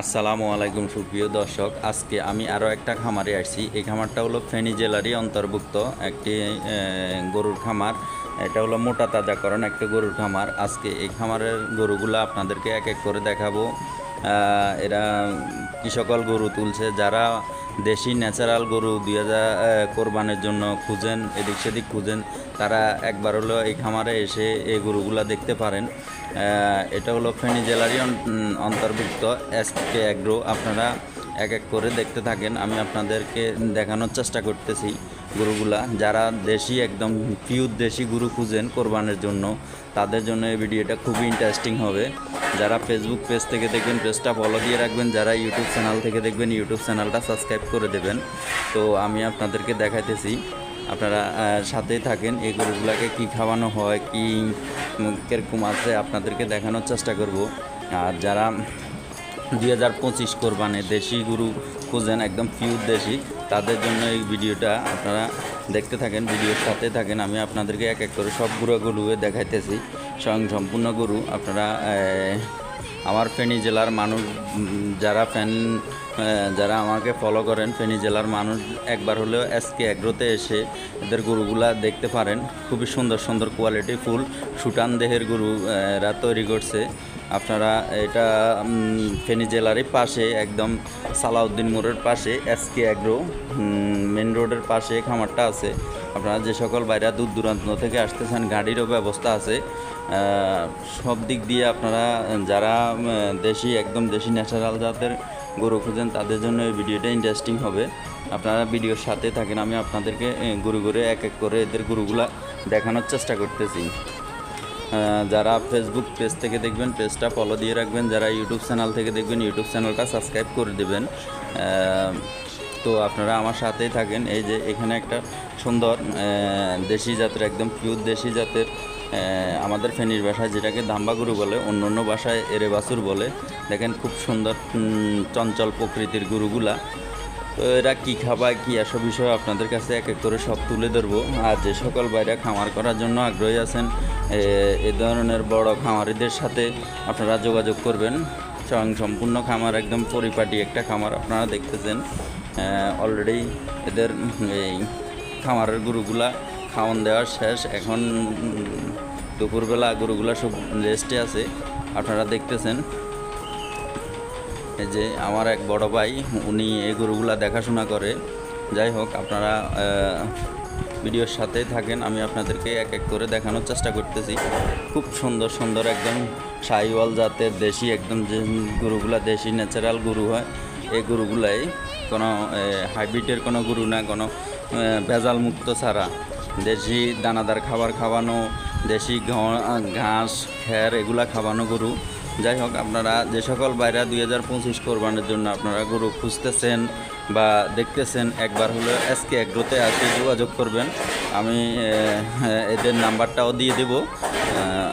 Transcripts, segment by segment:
আসসালামু আলাইকুম সুপ্রিয় দর্শক, আজকে আমি আরও একটা খামারে আসছি। এই খামারটা হলো ফেনী জেলারই অন্তর্ভুক্ত একটি গরুর খামার। এটা হলো মোটা তাজাকরণ একটা গরুর খামার। আজকে এই খামারের গরুগুলো আপনাদেরকে এক এক করে দেখাবো। এরা কি সকল গরু তুলছে, যারা দেশি ন্যাচারাল গরু দুই হাজার কোরবানের জন্য খুঁজেন, এদিক সেদিক খুঁজেন। তারা একবার হলো এই খামারে এসে এই গরুগুলা দেখতে পারেন। এটা হলো ফেনী জেলারই অন্তর্ভুক্ত এস কে অ্যাগ্রো আপনারা এক এক করে দেখতে থাকেন। আমি আপনাদেরকে দেখানোর চেষ্টা করতেছি গরুগুলা। যারা দেশি একদম পিওর দেশি গরু খুঁজেন কোরবানের জন্য, তাদের জন্য এই ভিডিওটা খুবই ইন্টারেস্টিং হবে। যারা ফেসবুক পেজ থেকে দেখবেন পেজটা ফলো দিয়ে রাখবেন। যারা ইউটিউব চ্যানেল থেকে দেখবেন ইউটিউব চ্যানেলটা সাবস্ক্রাইব করে দেবেন। তো আমি আপনাদেরকে দেখাইতেছি, আপনারা সাথেই থাকেন। এই গরুগুলাকে কী খাওয়ানো হয়, কী কীরকম আছে, আপনাদেরকে দেখানোর চেষ্টা করব। আর যারা দুই হাজার পঁচিশ কোরবানে। দেশি গরু খুঁজেন, একদম পিওর দেশি। তাদের জন্য এই ভিডিওটা আপনারা দেখতে থাকেন, ভিডিওর সাথে থাকেন। আমি আপনাদেরকে এক এক করে সব গুঁড়ো গরুয়ে দেখাইতেছি। স্বয়ং সম্পূর্ণ গরু। আপনারা আমার ফেনী জেলার মানুষ যারা ফ্যান যারা আমাকে ফলো করেন, ফেনী জেলার মানুষ একবার হলেও এসকে অ্যাগ্রোতে এসে এদের গরুগুলা দেখতে পারেন। খুবই সুন্দর সুন্দর কোয়ালিটি ফুল। সুটান দেহের গরু এরা তৈরি করছে। আপনারা এটা ফেনী জেলারই পাশে, একদম সালাউদ্দিন মোড়ের পাশে এসকে অ্যাগ্রো মেন রোডের পাশে খামারটা আছে। আপনারা যে সকল বাইরা দূর দূরান্ত থেকে আসতেছেন, গাড়িরও ব্যবস্থা আছে। সব দিক দিয়ে আপনারা, যারা দেশি, একদম দেশি ন্যাচারাল জাতের গরু খুঁজেন, তাদের জন্য এই ভিডিওটা ইন্টারেস্টিং হবে। আপনারা ভিডিওর সাথে থাকেন, আমি আপনাদেরকে গরু গরু এক এক করে এদের গরুগুলা দেখানোর চেষ্টা করতেছি। যারা ফেসবুক পেজ থেকে দেখবেন পেজটা ফলো দিয়ে রাখবেন। যারা ইউটিউব চ্যানেল থেকে দেখবেন ইউটিউব চ্যানেলটা সাবস্ক্রাইব করে দেবেন। তো আপনারা আমার সাথেই থাকেন। এই যে এখানে একটা সুন্দর দেশি জাতের, একদম পিওর দেশি জাতের আমাদের ফেনীর ভাষায় যেটাকে দাম্বা গরু বলে, অন্য অন্য ভাষায় এরে বাছুর বলে। দেখেন খুব সুন্দর চঞ্চল প্রকৃতির গুরুগুলা। তো এরা কী খাবায়, কী এসব বিষয় আপনাদের কাছে এক এক করে সব তুলে ধরবো। আর যে সকল বাইরে খামার করার জন্য আগ্রহী আছেন এ- ধরনের বড় খামারিদের সাথে আপনারা যোগাযোগ করবেন। স্বয়ং সম্পূর্ণ খামার একদম পরিপাটি একটা খামার আপনারা দেখতেছেন। অলরেডি এদের এই খামারের গরুগুলা খাওয়ান দেওয়া শেষ। এখন দুপুরবেলা গরুগুলা সব রেস্টে আছে। আপনারা দেখতেছেন। এই যে আমার এক বড় ভাই, উনি এই গরুগুলা দেখাশোনা করে। যাই হোক, আপনারা ভিডিওর সাথে থাকেন, আমি আপনাদেরকে এক এক করে দেখানোর চেষ্টা করতেছি। খুব সুন্দর সুন্দর একদম সাইওয়াল জাতের দেশি, একদম যে গরুগুলা দেশি ন্যাচারাল গরু হয়, এই গরুগুলাই কোনো হাইব্রিডের কোনো গরু না, কোনো ভেজাল মুক্ত ছাড়া। দেশি দানাদার খাবার খাওয়ানো, দেশি ঘাস খ্যার এগুলা খাওয়ানো গরু। যাই হোক, আপনারা যে সকল বাইরা দুই হাজার পঁচিশ কোরবানের জন্য আপনারা গরু খুঁজতেছেন বা দেখতেছেন একবার হলে এসকে এগ্রোতে আসে যোগাযোগ করবেন। আমি এদের নাম্বারটাও দিয়ে দেব।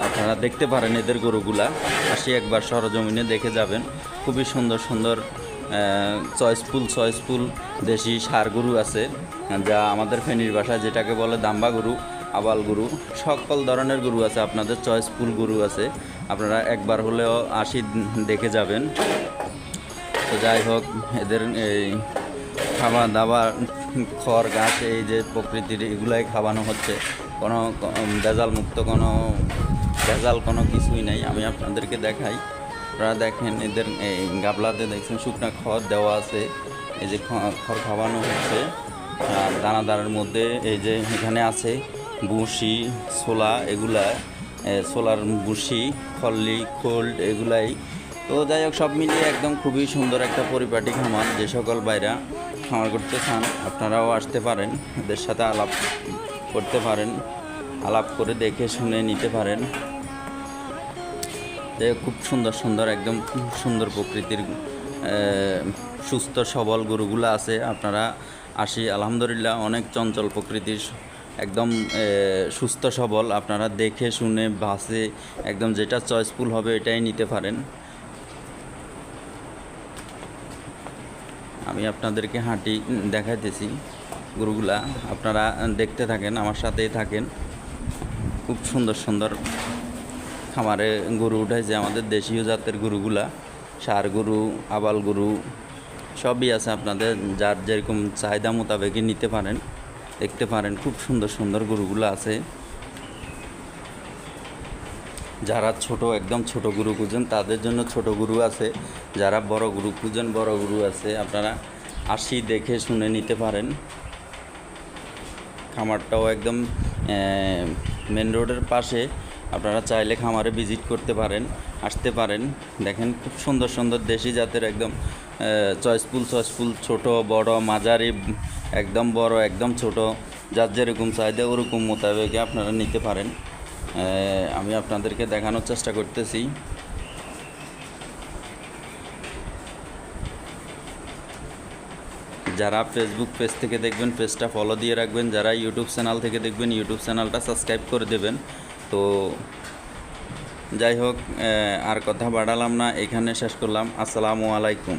আপনারা দেখতে পারেন এদের গরুগুলা। আসি একবার সরজমিনে দেখে যাবেন। খুবই সুন্দর সুন্দর চয়েসফুল চয়েসফুল দেশি সার গরু আছে, যা আমাদের ফেনীর ভাষায় যেটাকে বলে দাম্বা গরু, আবাল গরু, সকল ধরনের গরু আছে, আপনাদের চয়েসফুল গরু আছে। আপনারা একবার হলেও আসি দেখে যাবেন। তো যাই হোক, এদের এই খাওয়া দাবার খড় গাছ এই যে প্রকৃতির এগুলাই খাওয়ানো হচ্ছে। কোনো ভেজাল মুক্ত কোনো ভেজাল কোনো কিছুই নাই। আমি আপনাদেরকে দেখাই। আপনারা দেখেন এদের এই গাবলাতে দেখছেন শুকনা খড় দেওয়া আছে। এই যে খড় খাওয়ানো হচ্ছে। দানাদারের মধ্যে এই যে এখানে আছে বুসি ছোলা এগুলা এ, ছোলার বুসি খল্লি খোল্ড এগুলাই তো যাই হোক, সব মিলিয়ে একদম খুবই সুন্দর একটা পরিপাটি খামার। যে সকল বাইরা খামার করতে চান, আপনারাও আসতে পারেন, এদের সাথে আলাপ করতে পারেন, আলাপ করে দেখে শুনে নিতে পারেন। যে খুব সুন্দর সুন্দর, একদম সুন্দর প্রকৃতির সুস্থ সবল গরুগুলো আছে, আপনারা আসি। আলহামদুলিল্লাহ, অনেক চঞ্চল প্রকৃতির, একদম সুস্থ সবল। আপনারা দেখে শুনে বাসে একদম যেটা চয়েসফুল হবে, এটাই নিতে পারেন। আমি আপনাদেরকে হাঁটি দেখাইতেছি গরুগুলা। আপনারা দেখতে থাকেন, আমার সাথেই থাকেন। খুব সুন্দর সুন্দর খামারে গরু উঠাইছে আমাদের দেশীয় জাতের গরুগুলা। সার গরু, আবাল গরু, সবই আছে আপনাদের। যার যেরকম চাহিদা মোতাবেকই নিতে পারেন, দেখতে পারেন। খুব সুন্দর সুন্দর গরুগুলো আছে। যারা ছোট, একদম ছোট গুরু খুঁজেন তাদের জন্য ছোট গুরু আছে। যারা বড় গুরু খুঁজেন বড় গুরু আছে, আপনারা আসি দেখে শুনে নিতে পারেন। খামারটাও একদম মেন রোডের পাশে। আপনারা চাইলে খামারে ভিজিট করতে পারেন, আসতে পারেন। দেখেন খুব সুন্দর সুন্দর দেশি জাতের একদম চয়েসফুল চয়েসফুল, ছোট, বড়, মাঝারি, একদম বড়, একদম ছোট। যার যেরকম চাহিদা, ওরকম মোতাবেক আপনারা নিতে পারেন। আমি আপনাদেরকে দেখানোর চেষ্টা করতেছি। যারা ফেসবুক পেজ থেকে দেখবেন পেজটা ফলো দিয়ে রাখবেন। যারা ইউটিউব চ্যানেল থেকে দেখবেন ইউটিউব চ্যানেলটা সাবস্ক্রাইব করে দেবেন। তো যাই হোক আর কথা বাড়ালাম না, এখানে শেষ করলাম। আসসালামু আলাইকুম।